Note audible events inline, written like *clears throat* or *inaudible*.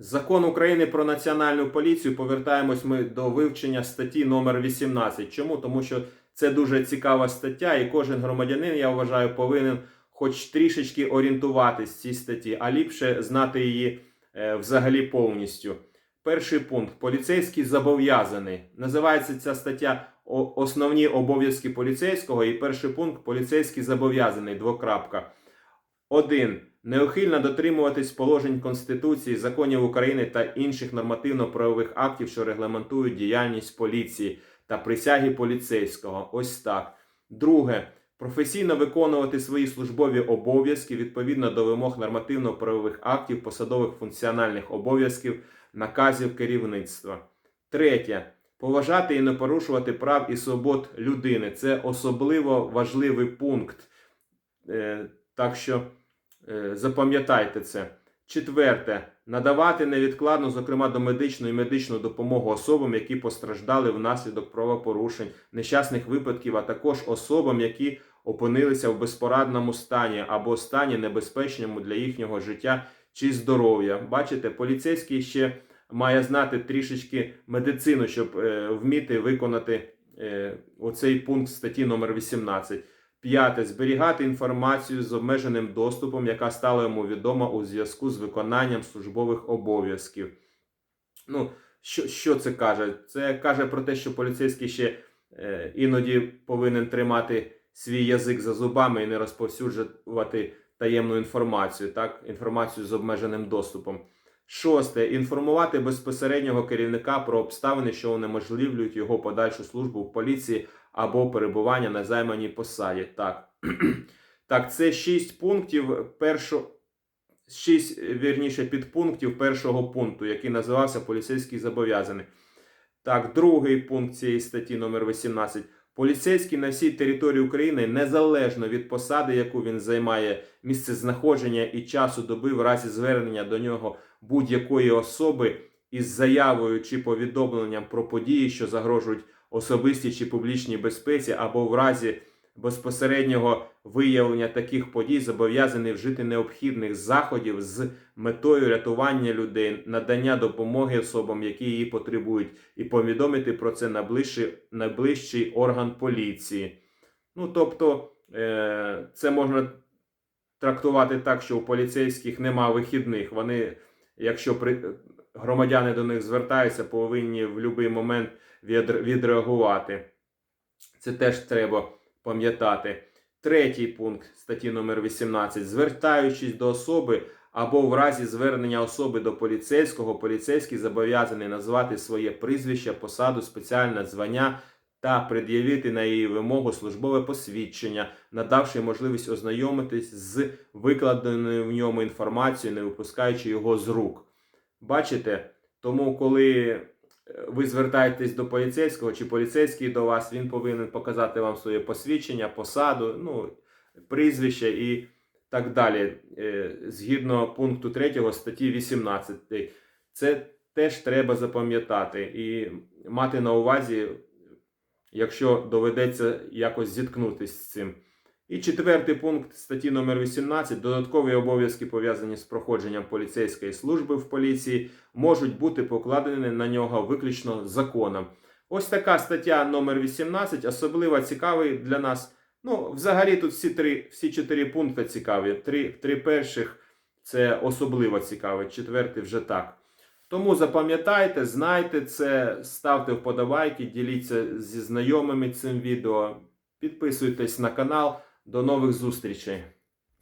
Закон України про національну поліцію. Повертаємось ми до вивчення статті номер 18. Чому? Тому що це дуже цікава стаття, і кожен громадянин, я вважаю, повинен хоч трішечки орієнтуватись в цій статті, а ліпше знати її е, взагалі повністю. Перший пункт поліцейський зобов'язаний. Називається ця стаття Основні обов'язки поліцейського. І перший пункт поліцейський зобов'язаний. Двокрапка. 1. Неухильно дотримуватись положень Конституції, законів України та інших нормативно-правових актів, що регламентують діяльність поліції та присяги поліцейського. Ось так. Друге. Професійно виконувати свої службові обов'язки відповідно до вимог нормативно-правових актів, посадових функціональних обов'язків, наказів керівництва. Третє. Поважати і не порушувати прав і свобод людини. Це особливо важливий пункт. Е, так що запам'ятайте це. Четверте. Надавати невідкладну, зокрема до медичної медичну допомогу особам, які постраждали внаслідок правопорушень, нещасних випадків, а також особам, які опинилися в безпорадному стані або стані небезпечному для їхнього життя чи здоров'я. Бачите, поліцейський ще має знати трішечки медицину, щоб е, вміти виконати е, оцей пункт статті номер 18. П'яте. Зберігати інформацію з обмеженим доступом, яка стала йому відома у зв'язку з виконанням службових обов'язків. Ну, що, що це каже? Це каже про те, що поліцейський ще е, іноді повинен тримати свій язик за зубами і не розповсюджувати таємну інформацію, так? інформацію з обмеженим доступом. Шосте. Інформувати безпосереднього керівника про обставини, що унеможливлюють його подальшу службу в поліції або перебування на займаній посаді. Так, *clears throat* так це шість пунктів першого. Шість, вірніше, підпунктів першого пункту, який називався поліцейський зобов'язаний. Так, другий пункт цієї статті номер 18. Поліцейський на всій території України, незалежно від посади, яку він займає, місце знаходження і часу доби в разі звернення до нього будь-якої особи із заявою чи повідомленням про події, що загрожують особистій чи публічній безпеці, або в разі безпосереднього виявлення таких подій зобов'язаний вжити необхідних заходів з метою рятування людей, надання допомоги особам, які її потребують, і повідомити про це найближчий, найближчий орган поліції. Ну, тобто, е, це можна трактувати так, що у поліцейських нема вихідних. Вони, якщо при, громадяни до них звертаються, повинні в будь-який момент відреагувати. Це теж треба пам'ятати. Третій пункт статті номер 18. Звертаючись до особи або в разі звернення особи до поліцейського, поліцейський зобов'язаний назвати своє прізвище, посаду, спеціальне звання та пред'явити на її вимогу службове посвідчення, надавши можливість ознайомитись з викладеною в ньому інформацією, не випускаючи його з рук. Бачите? Тому, коли ви звертаєтесь до поліцейського чи поліцейський до вас, він повинен показати вам своє посвідчення, посаду, ну, прізвище і так далі. Е, Згідно пункту 3 статті 18. Це теж треба запам'ятати і мати на увазі, якщо доведеться якось зіткнутися з цим. І четвертий пункт статті номер 18. Додаткові обов'язки, пов'язані з проходженням поліцейської служби в поліції, можуть бути покладені на нього виключно законом. Ось така стаття номер 18, особливо цікавий для нас. Ну, взагалі тут всі три, всі чотири пункти цікаві. Три, три перших це особливо цікаве, четвертий вже так. Тому запам'ятайте, знайте це, ставте вподобайки, діліться зі знайомими цим відео, підписуйтесь на канал. До нових зустрічей!